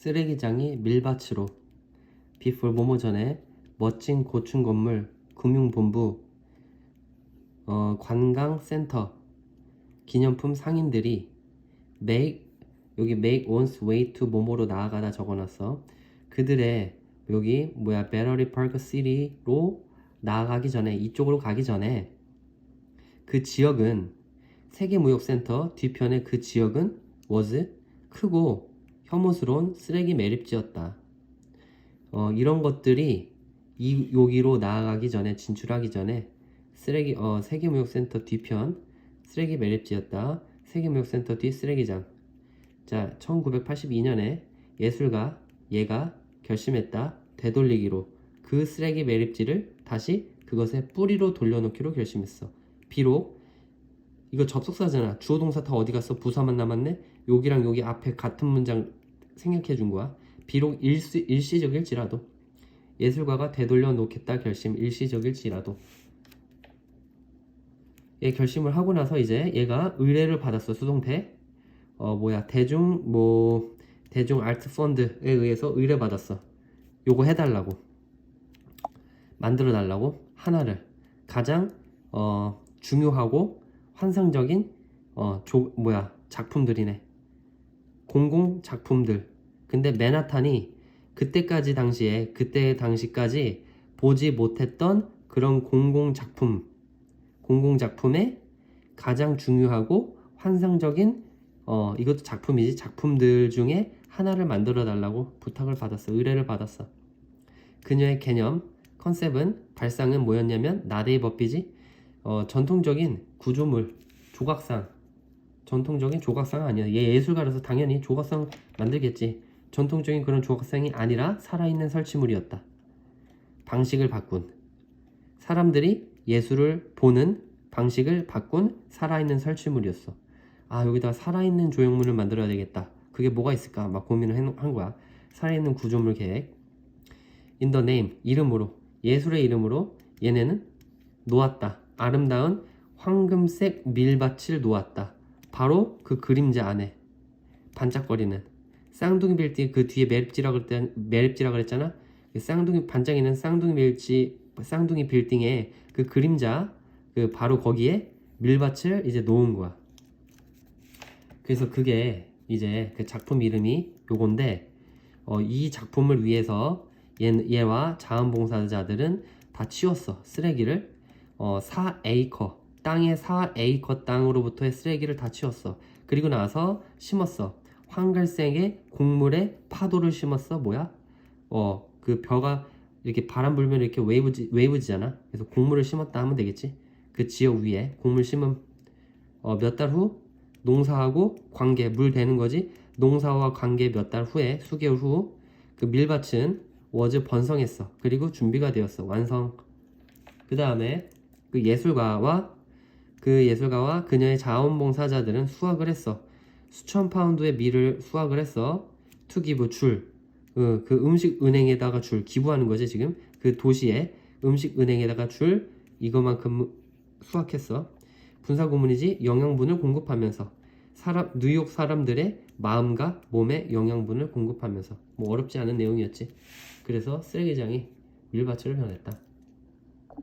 쓰레기장이 밀밭으로 before 모모 전에 멋진 고층 건물 금융본부 어, 관광센터 기념품 상인들이 make 여기 make one's way to 모모로 나아가다 적어놨어. 그들의 여기 뭐야 배터리 파크 시티로 나아가기 전에 이쪽으로 가기 전에 그 지역은 세계무역센터 뒤편의 그 지역은 was 크고 혐오스러운 쓰레기 매립지였다. 어, 이런 것들이 이 여기로 나아가기 전에 진출하기 전에 쓰레기 어, 세계무역센터 뒤편 쓰레기 매립지였다. 세계무역센터 뒤 쓰레기장. 자, 1982년에 예술가 얘가 결심했다. 되돌리기로 그 쓰레기 매립지를 다시 그것의 뿌리로 돌려놓기로 결심했어. 비록 이거 접속사잖아. 주어 동사 다 어디 갔어? 부사만 남았네. 여기랑 여기 앞에 같은 문장 생략해 준 거야. 비록 일시, 일시적일지라도. 예술가가 되돌려 놓겠다 결심 일시적일지라도. 얘 결심을 하고 나서 이제 얘가 의뢰를 받았어 수동태 어 뭐야 대중 뭐 대중 아트 펀드에 의해서 의뢰 받았어. 요거 해달라고. 만들어 달라고 하나를. 가장 어 중요하고 환상적인 어 조, 뭐야 작품들이네. 공공 작품들 근데 맨하탄이 그때까지 당시에 그때 당시까지 보지 못했던 그런 공공 작품 공공 작품의 가장 중요하고 환상적인 어 이것도 작품이지. 작품들 중에 하나를 만들어 달라고 부탁을 받았어. 의뢰를 받았어. 그녀의 개념 컨셉은 발상은 뭐였냐면 나데이 버피지 어 전통적인 구조물 조각상. 전통적인 조각상 아니야. 얘 예술가라서 당연히 조각상 만들겠지 전통적인 그런 조각상이 아니라 살아있는 설치물이었다 방식을 바꾼 사람들이 예술을 보는 방식을 바꾼 살아있는 설치물이었어. 아, 여기다 살아있는 조형물을 만들어야 되겠다. 그게 뭐가 있을까? 막 고민을 해- 한 거야. 살아있는 구조물 계획. In the name, 이름으로, 예술의 이름으로 얘네는 놓았다. 아름다운 황금색 밀밭을 놓았다. 바로 그 그림자 안에 반짝거리는 쌍둥이 빌딩 그 뒤에 매립지라 그랬 매립지라 그랬잖아. 그 쌍둥이 반짝이는 쌍둥이 밀지 쌍둥이 빌딩에 그 그림자 그 바로 거기에 밀밭을 이제 놓은 거야. 그래서 그게 이제 그 작품 이름이 요건데 어, 이 작품을 위해서 얘, 얘와 자원봉사자들은 다 치웠어 쓰레기를 어, 4에이커 땅의 4에이커 땅으로부터의 쓰레기를 다 치웠어 그리고 나서 심었어 황갈색의 곡물에 파도를 심었어. 뭐야? 어 그 벼가 이렇게 바람 불면 이렇게 웨이브지, 웨이브지잖아. 그래서 곡물을 심었다 하면 되겠지. 그 지역 위에 곡물 심은 어, 몇 달 후 농사하고 관계 물 되는 거지. 농사와 관계 몇 달 후에 수개월 후 그 밀밭은 워즈 번성했어. 그리고 준비가 되었어. 완성. 그 다음에 그 예술가와 그 예술가와 그녀의 자원봉사자들은 수확을 했어 수천 파운드의 밀을 수확을 했어 투기부 줄 그, 그 음식 은행에다가 줄 기부하는 거지 지금? 그 도시에 음식 은행에다가 줄 이거만큼 수확했어. 분사 구문이지 영양분을 공급하면서 사람 뉴욕 사람들의 마음과 몸에 영양분을 공급하면서. 뭐 어렵지 않은 내용이었지. 그래서 쓰레기장이 밀밭으로 변했다